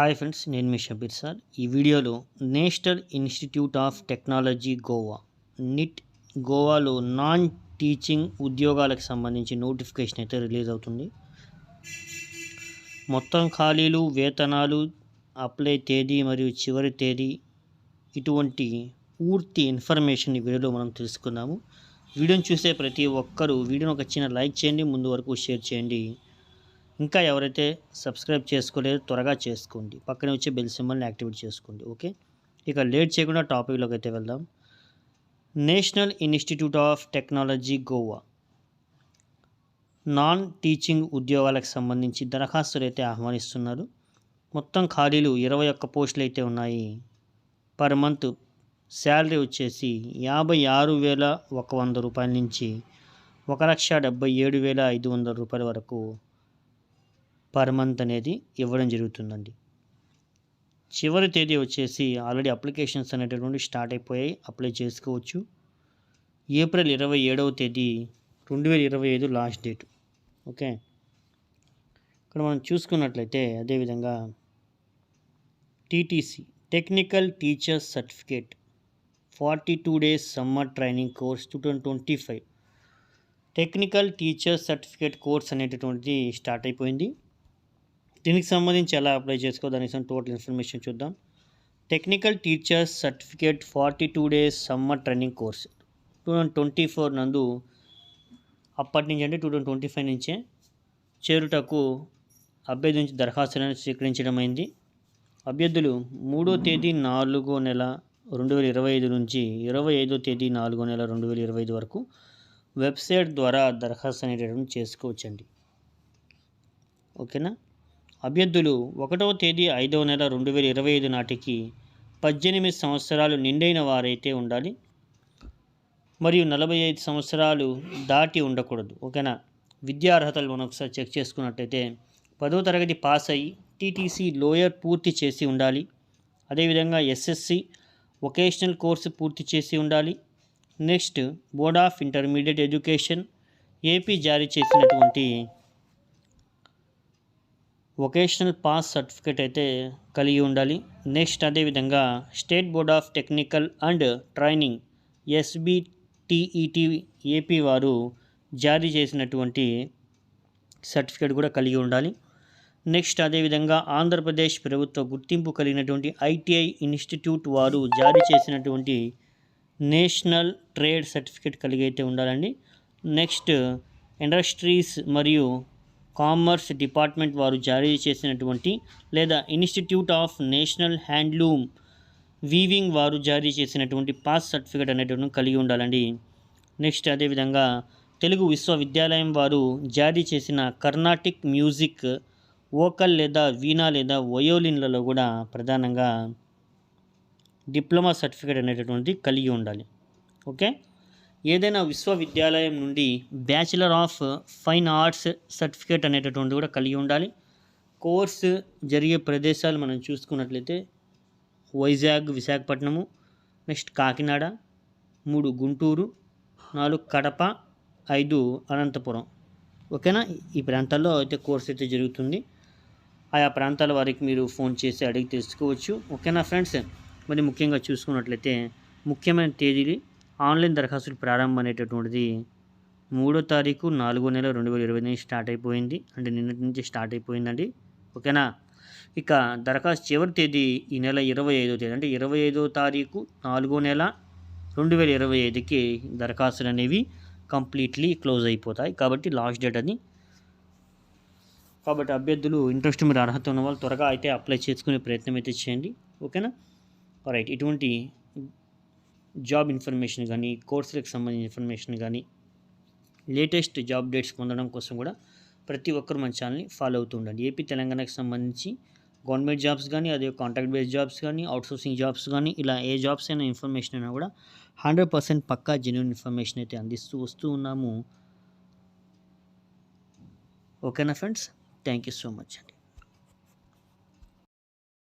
Hi friends నేను మీ Shabbir sir. ఈ వీడియోలో National Institute of Technology Goa NIT గోవాలో నాన్ టీచింగ్ ఉద్యోగాలకు సంబంధించి నోటిఫికేషన్ అయితే రిలీజ్ అవుతుంది. మొత్తం ఖాళీలు వేతనాలు అప్లై తేదీ మరియు చివరి తేదీ ఇటువంటి పూర్తి ఇన్ఫర్మేషన్ ఈ వీడియోలో మనం తెలుసుకుందాము. వీడియోని చూసే ప్రతి ఒక్కరూ వీడియోని ఒక చిన్న లైక్ చేయండి ముందు వరకు షేర్ చేయండి. ఇంకా ఎవరైతే సబ్స్క్రైబ్ చేసుకోలేదో త్వరగా చేసుకోండి. పక్కనే వచ్చే బెల్ సింబల్ని యాక్టివేట్ చేసుకోండి ఓకే? ఇక లేట్ చేయకుండా టాపిక్లోకి అయితే వెళ్దాం. National Institute of Technology Goa. Non teaching ఉద్యోగాలకు సంబంధించి దరఖాస్తులు అయితే ఆహ్వానిస్తున్నారు. మొత్తం ఖాళీలు ఇరవై ఒక్క పోస్టులు అయితే ఉన్నాయి. పర్ మంత్ శాలరీ వచ్చేసి యాభై ఆరు వేల ఒక వంద రూపాయల నుంచి ఒక లక్ష డెబ్బై ఏడు వేల ఐదు వందల రూపాయల వరకు పర్ మంత్ అనేది ఇవ్వడం జరుగుతుందండి. చివరి తేదీ వచ్చేసి ఆల్రెడీ అప్లికేషన్స్ అనేటటువంటి స్టార్ట్ అయిపోయాయి అప్లై చేసుకోవచ్చు. ఏప్రిల్ ఇరవై ఏడవ తేదీ రెండు వేల ఇరవై ఐదు లాస్ట్ డేట్ ఓకే ఇక్కడ మనం చూసుకున్నట్లయితే అదేవిధంగా TTC technical teachers certificate forty two days summer training course two thousand twenty five technical teachers certificate course అనేటటువంటిది స్టార్ట్ అయిపోయింది. దీనికి సంబంధించి ఎలా అప్లై చేసుకో దానికి టోటల్ ఇన్ఫర్మేషన్ చూద్దాం. Technical teachers certificate forty two days summer training course two thousand twenty four నందు అప్పటి నుంచి అంటే టూ థౌజండ్ ట్వంటీ ఫైవ్ నుంచే చేరుటకు అభ్యర్థించి దరఖాస్తులను స్వీకరించడం అయింది. అభ్యర్థులు మూడో తేదీ నాలుగో నెల రెండు వేల ఇరవై ఐదు నుంచి ఇరవై ఐదో తేదీ నాలుగో నెల రెండు వేల ఇరవై ఐదు వరకు వెబ్సైట్ ద్వారా దరఖాస్తు అనేటటువంటి చేసుకోవచ్చండి. ఓకేనా? అభ్యర్థులు ఒకటవ తేదీ ఐదవ నెల రెండు వేల ఇరవై ఐదు నాటికి పద్దెనిమిది సంవత్సరాలు నిండైన వారైతే ఉండాలి. మరియు నలభై ఐదు సంవత్సరాలు దాటి ఉండకూడదు. ఓకేనా? విద్యా అర్హతలు మనం ఒకసారి చెక్ చేసుకున్నట్టయితే పదో తరగతి పాస్ అయ్యి టీటీసీ లోయర్ పూర్తి చేసి ఉండాలి. అదేవిధంగా ఎస్ఎస్సి వొకేషనల్ కోర్సు పూర్తి చేసి ఉండాలి. Next board of intermediate education AP జారీ చేసినటువంటి వొకేషనల్ పాస్ సర్టిఫికేట్ అయితే కలిగి ఉండాలి. నెక్స్ట్ అదేవిధంగా state board of technical and training SBTET AP వారు జారీ చేసినటువంటి సర్టిఫికేట్ కూడా కలిగి ఉండాలి. నెక్స్ట్ అదేవిధంగా ఆంధ్రప్రదేశ్ ప్రభుత్వ గుర్తింపు కలిగినటువంటి ఐటీఐ ఇన్స్టిట్యూట్ వారు జారీ చేసినటువంటి నేషనల్ ట్రేడ్ సర్టిఫికేట్ కలిగి అయితే ఉండాలండి. నెక్స్ట్ ఇండస్ట్రీస్ మరియు కామర్స్ డిపార్ట్మెంట్ వారు జారీ చేసినటువంటి లేదా institute of national handloom weaving వారు జారీ చేసినటువంటి పాస్ సర్టిఫికేట్ అనేటువంటి కలిగి ఉండాలండి. నెక్స్ట్ అదేవిధంగా తెలుగు విశ్వవిద్యాలయం వారు జారీ చేసిన కర్ణాటిక్ మ్యూజిక్ వోకల్ లేదా వీణా లేదా వయోలిన్లలో కూడా ప్రధానంగా డిప్లొమా సర్టిఫికేట్ అనేటటువంటి కలిగి ఉండాలి. ఓకే? ఏదైనా విశ్వవిద్యాలయం నుండి bachelor of fine arts certificate అనేటటువంటి కూడా కలిగి ఉండాలి. కోర్సు జరిగే ప్రదేశాలు మనం చూసుకున్నట్లయితే వైజాగ్ విశాఖపట్నము నెక్స్ట్ కాకినాడ మూడు గుంటూరు నాలుగు కడప ఐదు అనంతపురం. ఓకేనా? ఈ ప్రాంతాల్లో అయితే కోర్స్ అయితే జరుగుతుంది. ఆయా ప్రాంతాల వారికి మీరు ఫోన్ చేసి అడిగి తెలుసుకోవచ్చు. ఓకేనా ఫ్రెండ్స్? మరి ముఖ్యంగా చూసుకున్నట్లయితే ముఖ్యమైన తేదీలు ఆన్లైన్ దరఖాస్తులు ప్రారంభం అనేటటువంటిది మూడో తారీఖు నాలుగో నెల రెండు వేల ఇరవై నుంచి స్టార్ట్ అయిపోయింది. అంటే నిన్నటి నుంచి స్టార్ట్ అయిపోయిందండి. ఓకేనా? ఇక దరఖాస్తు చివరి తేదీ ఈ నెల ఇరవై ఐదో తేదీ. అంటే ఇరవై ఐదో తారీఖు నాలుగో నెల రెండు వేల ఇరవై ఐదుకి దరఖాస్తులు అనేవి కంప్లీట్లీ క్లోజ్ అయిపోతాయి. కాబట్టి లాస్ట్ డేట్ అది. కాబట్టి అభ్యర్థులు ఇంట్రెస్ట్ మీరు అర్హత ఉన్న వాళ్ళు త్వరగా అయితే అప్లై చేసుకునే ప్రయత్నం అయితే చేయండి. ఓకేనా? రైట్ ఇటువంటి జాబ్ ఇన్ఫర్మేషన్ కానీ కోర్సులకు సంబంధించిన ఇన్ఫర్మేషన్ కానీ లేటెస్ట్ జాబ్ డేట్స్ పొందడం కోసం కూడా ప్రతి ఒక్కరు మన ఛానల్ని ఫాలో అవుతూ ఉండండి. ఏపీ తెలంగాణకు సంబంధించి గవర్నమెంట్ జాబ్స్ కానీ అదే కాంట్రాక్ట్ బేస్డ్ జాబ్స్ కానీ అవుట్సోర్సింగ్ జాబ్స్ కానీ ఇలా ఏ జాబ్స్ అయినా ఇన్ఫర్మేషన్ అయినా కూడా హండ్రెడ్ పర్సెంట్ పక్కా జెన్యున్ ఇన్ఫర్మేషన్ అయితే అందిస్తూ వస్తూ ఉన్నాము. ఓకేనా friends? Thank you so much అండి.